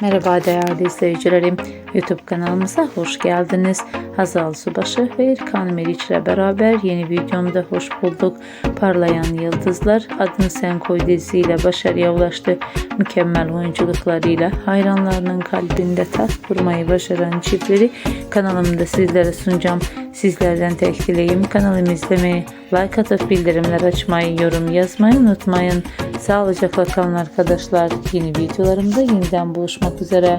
Merhaba değerli izleyicilerim. YouTube kanalımıza hoş geldiniz. Hazal Subaşı ve İlkan Meriç ile beraber yeni videomda hoş bulduk. Parlayan Yıldızlar Adını Sen Koy dizisiyle başarıya ulaştı. Mükemmel oyunculuklarıyla hayranlarının kalbinde taht kurmayı başaran çiftleri kanalımda sizlere sunacağım. Sizlerden tek dileğim kanalımı izlemeyi, like atıp bildirimler açmayı, yorum yazmayı unutmayın. Sağlıcakla kalın arkadaşlar. Yeni videolarımda yeniden buluşmak üzere.